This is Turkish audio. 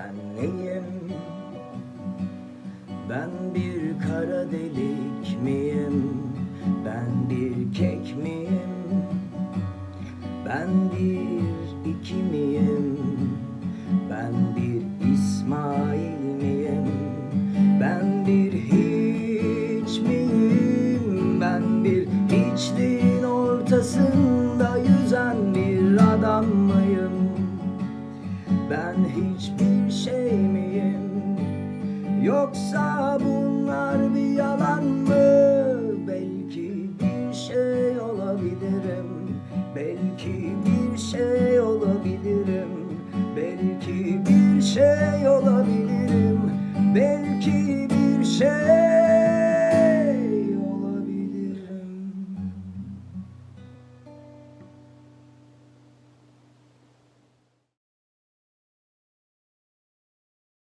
ben neyim? Ben bir kara delik miyim? Ben bir kek miyim? Ben bir iki miyim? Ben bir İsmail miyim? Ben bir hiç miyim? Ben bir hiçliğin ortasında yüzen bir adam mıyım? Ben hiçbir şey miyim? Yoksa bunlar bir yalan mı? Belki bir şey olabilirim Belki bir şey olabilirim Belki bir şey olabilirim